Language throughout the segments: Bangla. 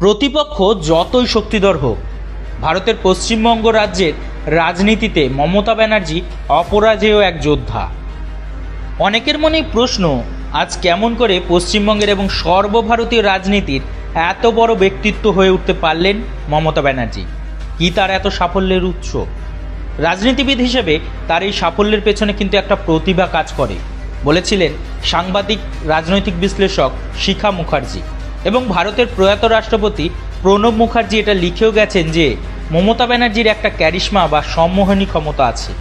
প্রতিপক্ষ যতই শক্তিধর হোক, ভারতের পশ্চিমবঙ্গ রাজ্যের রাজনীতিতে মমতা ব্যানার্জি অপরাজেয় এক যোদ্ধা। অনেকের মনেই প্রশ্ন, আজ কেমন করে পশ্চিমবঙ্গের এবং সর্বভারতীয় রাজনীতির এত বড় ব্যক্তিত্ব হয়ে উঠতে পারলেন মমতা ব্যানার্জি? কি তার এত সাফল্যের উৎস? রাজনীতিবিদ হিসেবে তার এই সাফল্যের পেছনে কিন্তু একটা প্রতিভা কাজ করে, বলেছিলেন সাংবাদিক, রাজনৈতিক বিশ্লেষক শিখা মুখার্জি। এবং ভারতের প্রয়াত রাষ্ট্রপতি প্রণব মুখার্জি এটা লিখেও গেছেন যে, মমতা ব্যানার্জির একটা ক্যারিশমা বা সম্মোহনী ক্ষমতা আছে।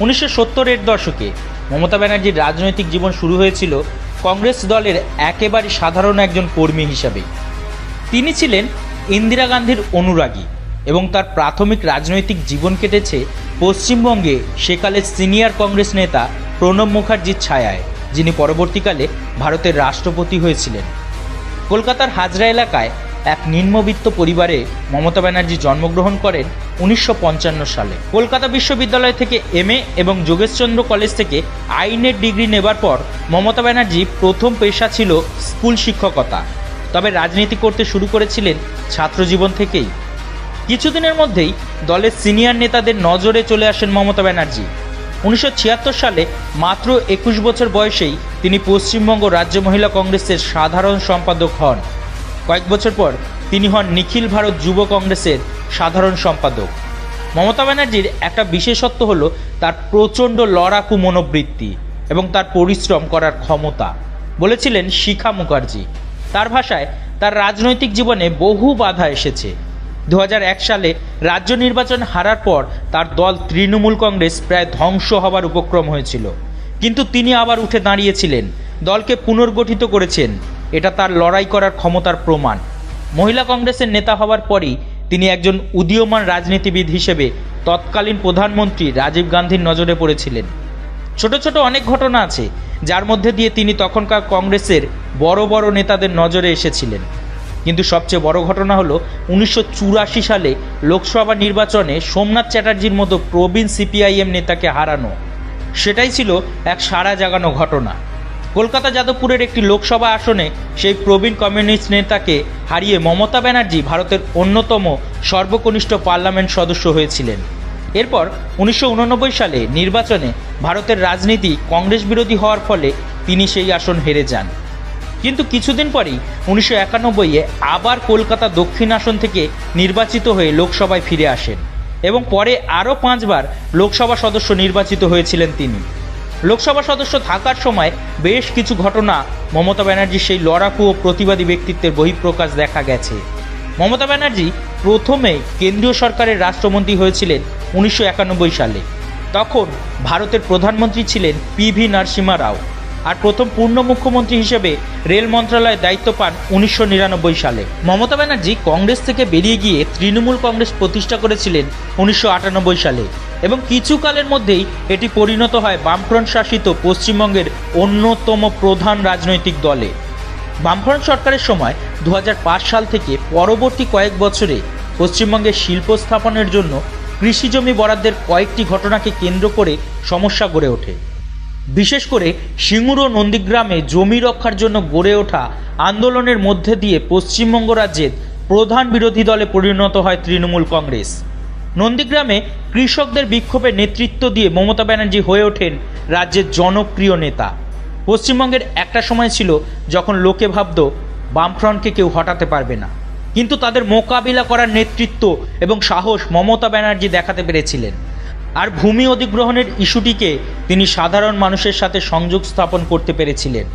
উনিশশো সত্তরের দশকে মমতা ব্যানার্জির রাজনৈতিক জীবন শুরু হয়েছিল কংগ্রেস দলের একেবারে সাধারণ একজন কর্মী হিসাবে। তিনি ছিলেন ইন্দিরা গান্ধীর অনুরাগী এবং তার প্রাথমিক রাজনৈতিক জীবন কেটেছে পশ্চিমবঙ্গে সেকালের সিনিয়র কংগ্রেস নেতা প্রণব মুখার্জির ছায়ায়, যিনি পরবর্তীকালে ভারতের রাষ্ট্রপতি হয়েছিলেন। কলকাতার হাজরা এলাকায় এক নিম্নবিত্ত পরিবারে মমতা ব্যানার্জি জন্মগ্রহণ করেন উনিশশো পঞ্চান্ন সালে। কলকাতা বিশ্ববিদ্যালয় থেকে এমএ এবং যোগেশচন্দ্র কলেজ থেকে আইনের ডিগ্রি নেবার পর মমতা ব্যানার্জি প্রথম পেশা ছিল স্কুল শিক্ষকতা। তবে রাজনীতি করতে শুরু করেছিলেন ছাত্রজীবন থেকেই। কিছুদিনের মধ্যেই দলের সিনিয়র নেতাদের নজরে চলে আসেন মমতা ব্যানার্জি। উনিশশো ছিয়াত্তর সালে মাত্র একুশ বছর বয়সেই তিনি পশ্চিমবঙ্গ রাজ্য মহিলা কংগ্রেসের সাধারণ সম্পাদক হন। কয়েক বছর পর তিনি হন নিখিল ভারত যুব কংগ্রেসের সাধারণ সম্পাদক। মমতা ব্যানার্জির একটা বিশেষত্ব হলো তার প্রচণ্ড লড়াকু মনোবৃত্তি এবং তার পরিশ্রম করার ক্ষমতা, বলেছিলেন শিখা মুখার্জি। তার ভাষায় তার রাজনৈতিক জীবনে বহু বাধা এসেছে। দু হাজার এক সালে রাজ্য নির্বাচন হারার পর তার দল তৃণমূল কংগ্রেস প্রায় ধ্বংস হবার উপক্রম হয়েছিল। কিন্তু তিনি আবার উঠে দাঁড়িয়েছিলেন, দলকে পুনর্গঠিত করেছেন। এটা তার লড়াই করার ক্ষমতার প্রমাণ। মহিলা কংগ্রেসের নেতা হওয়ার পরই তিনি একজন উদীয়মান রাজনীতিবিদ হিসেবে তৎকালীন প্রধানমন্ত্রী রাজীব গান্ধীর নজরে পড়েছিলেন। ছোট ছোট অনেক ঘটনা আছে, যার মধ্যে দিয়ে তিনি তখনকার কংগ্রেসের বড় বড় নেতাদের নজরে এসেছিলেন। কিন্তু সবচেয়ে বড় ঘটনা হলো উনিশশো চুরাশি সালে লোকসভা নির্বাচনে সোমনাথ চ্যাটার্জির মতো প্রবীণ সিপিআইএম নেতাকে হারানো। সেটাই ছিল এক সাড়া জাগানো ঘটনা। কলকাতা যাদবপুরের একটি লোকসভা আসনে সেই প্রবীণ কমিউনিস্ট নেতাকে হারিয়ে মমতা ব্যানার্জি ভারতের অন্যতম সর্বকনিষ্ঠ পার্লামেন্ট সদস্য হয়েছিলেন। এরপর উনিশশো উননব্বই সালে নির্বাচনে ভারতের রাজনীতি কংগ্রেস বিরোধী হওয়ার ফলে তিনি সেই আসন হেরে যান। কিন্তু কিছুদিন পরেই উনিশশো একানব্বইয়ে আবার কলকাতা দক্ষিণ আসন থেকে নির্বাচিত হয়ে লোকসভায় ফিরে আসেন এবং পরে আরও পাঁচবার লোকসভা সদস্য নির্বাচিত হয়েছিলেন তিনি। লোকসভা সদস্য থাকার সময় বেশ কিছু ঘটনা মমতা ব্যানার্জির সেই লড়াকু ও প্রতিবাদী ব্যক্তিত্বের বহিঃপ্রকাশ দেখা গেছে। মমতা ব্যানার্জি প্রথমে কেন্দ্রীয় সরকারের রাষ্ট্রমন্ত্রী হয়েছিলেন উনিশশো একানব্বই সালে। তখন ভারতের প্রধানমন্ত্রী ছিলেন পি ভি নরসিমা রাও। আর প্রথম পূর্ণ মুখ্যমন্ত্রী হিসেবে রেল মন্ত্রণালয়ের দায়িত্ব পান উনিশশো নিরানব্বই সালে। মমতা ব্যানার্জি কংগ্রেস থেকে বেরিয়ে গিয়ে তৃণমূল কংগ্রেস প্রতিষ্ঠা করেছিলেন উনিশশো আটানব্বই সালে এবং কিছুকালের মধ্যেই এটি পরিণত হয় বামফ্রন্ট শাসিত পশ্চিমবঙ্গের অন্যতম প্রধান রাজনৈতিক দলে। বামফ্রন্ট সরকারের সময় দু হাজার পাঁচ সাল থেকে পরবর্তী কয়েক বছরে পশ্চিমবঙ্গে শিল্প স্থাপনের জন্য কৃষি জমি বরাদ্দের কয়েকটি ঘটনাকে কেন্দ্র করে সমস্যা গড়ে ওঠে। বিশেষ করে সিঙ্গুর ও নন্দীগ্রামে জমি রক্ষার জন্য গড়ে ওঠা আন্দোলনের মধ্যে দিয়ে পশ্চিমবঙ্গ রাজ্যের প্রধান বিরোধী দলে পরিণত হয় তৃণমূল কংগ্রেস। নন্দীগ্রামে কৃষকদের বিক্ষোভে নেতৃত্ব দিয়ে মমতা ব্যানার্জি হয়ে ওঠেন রাজ্যের জনপ্রিয় নেতা। পশ্চিমবঙ্গের একটা সময় ছিল যখন লোকে ভাবত, বামফ্রন্টকে কেউ হটাতে পারবে না। কিন্তু তাদের মোকাবিলা করার নেতৃত্ব এবং সাহস মমতা ব্যানার্জি দেখাতে পেরেছিলেন। আর ভূমি অধিগ্রহণের ইস্যুটিকে তিনি সাধারণ মানুষের সাথে সংযোগ স্থাপন করতে পেরেছিলেন।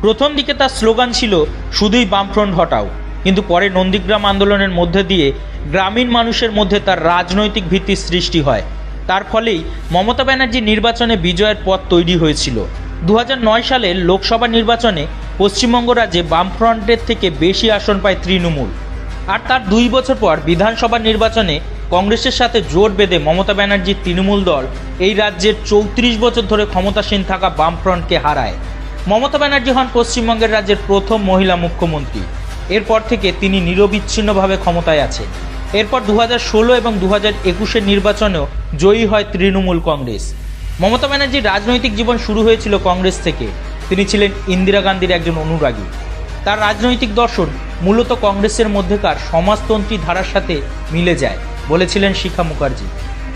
প্রথম দিকে তার স্লোগান ছিল, শুধুই বামফ্রন্ট হটাও কিন্তু পরে নন্দীগ্রাম আন্দোলনের মধ্যে দিয়ে গ্রামীণ মানুষের মধ্যে তার রাজনৈতিক ভিত্তির সৃষ্টি হয়। তার ফলেই মমতা ব্যানার্জি নির্বাচনে বিজয়ের পথ তৈরি হয়েছিল। দু হাজার নয় সালের লোকসভা নির্বাচনে পশ্চিমবঙ্গ রাজ্যে বামফ্রন্টের থেকে বেশি আসন পায় তৃণমূল। আর তার দুই বছর পর বিধানসভা নির্বাচনে কংগ্রেসের সাথে জোট বেঁধে মমতা ব্যানার্জির তৃণমূল দল এই রাজ্যের চৌত্রিশ বছর ধরে ক্ষমতাসীন থাকা বামফ্রন্টকে হারায়। মমতা ব্যানার্জি হন পশ্চিমবঙ্গের রাজ্যের প্রথম মহিলা মুখ্যমন্ত্রী। এরপর থেকে তিনি নিরবিচ্ছিন্নভাবে ক্ষমতায় আছেন। এরপর দু ষোলো এবং দু হাজার একুশের নির্বাচনেও জয়ী হয় তৃণমূল কংগ্রেস। মমতা ব্যানার্জির রাজনৈতিক জীবন শুরু হয়েছিল কংগ্রেস থেকে। তিনি ছিলেন ইন্দিরা গান্ধীর একজন অনুরাগী। তার রাজনৈতিক দর্শন মূলত কংগ্রেসের মধ্যেকার সমাজতন্ত্রী ধারার সাথে মিলে যায়। বলেছিলেন শিখা মুখার্জি।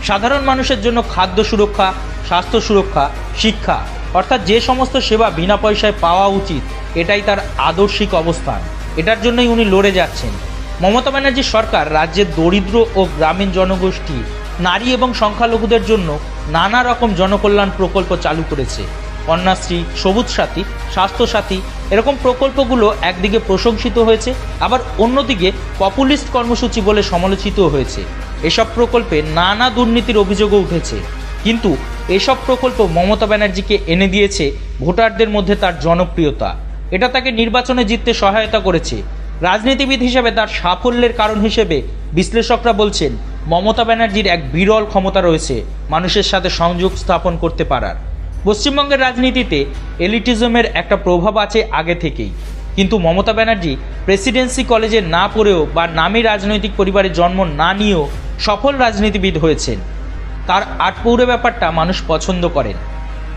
সাধারণ মানুষের জন্য খাদ্য সুরক্ষা, স্বাস্থ্য সুরক্ষা, শিক্ষা, অর্থাৎ যে সমস্ত সেবা বিনা পয়সায় পাওয়া উচিত, এটাই তার আদর্শিক অবস্থান। এটার জন্যই উনি লড়ে যাচ্ছেন। মমতা ব্যানার্জি সরকার রাজ্যের দরিদ্র ও গ্রামীণ জনগোষ্ঠী, নারী এবং সংখ্যালঘুদের জন্য নানা রকম জনকল্যাণ প্রকল্প চালু করেছে। কন্যাশ্রী সবুজ সাথী স্বাস্থ্যসাথী এরকম প্রকল্পগুলো একদিকে প্রশংসিত হয়েছে, আবার অন্যদিকে পপুলিস্ট কর্মসূচি বলে সমালোচিত হয়েছে। এসব প্রকল্পে নানা দুর্নীতির অভিযোগও উঠেছে। কিন্তু এসব প্রকল্প মমতা ব্যানার্জিকে এনে দিয়েছে ভোটারদের মধ্যে তার জনপ্রিয়তা। এটা তাকে নির্বাচনে জিততে সহায়তা করেছে। রাজনীতিবিদ হিসেবে তার সাফল্যের কারণ হিসেবে বিশ্লেষকরা বলছেন, মমতা ব্যানার্জির এক বিরল ক্ষমতা রয়েছে মানুষের সাথে সংযোগ স্থাপন করতে পারার। পশ্চিমবঙ্গের রাজনীতিতে এলিটিজমের একটা প্রভাব আছে আগে থেকেই। কিন্তু মমতা ব্যানার্জি প্রেসিডেন্সি কলেজে না পড়েও বা নামী রাজনৈতিক পরিবারে জন্ম না নিয়েও সফল রাজনীতিবিদ হয়েছেন। তার আটপৌরে ব্যাপারটা মানুষ পছন্দ করেন।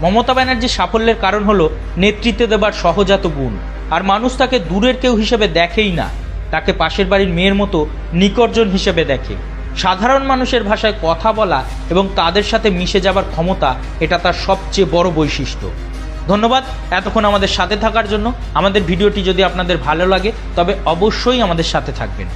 মমতা ব্যানার্জির সাফল্যের কারণ হলো নেতৃত্ব দেবার সহজাত গুণ। আর মানুষ তাকে দূরের কেউ হিসেবে দেখেই না। তাকে পাশের বাড়ির মেয়ের মতো নিকর্জন হিসেবে দেখে। সাধারণ মানুষের ভাষায় কথা বলা এবং তাদের সাথে মিশে যাবার ক্ষমতা, এটা তার সবচেয়ে বড় বৈশিষ্ট্য। ধন্যবাদ এতক্ষণ আমাদের সাথে থাকার জন্য। আমাদের ভিডিওটি যদি আপনাদের ভালো লাগে, তবে অবশ্যই আমাদের সাথে থাকবেন।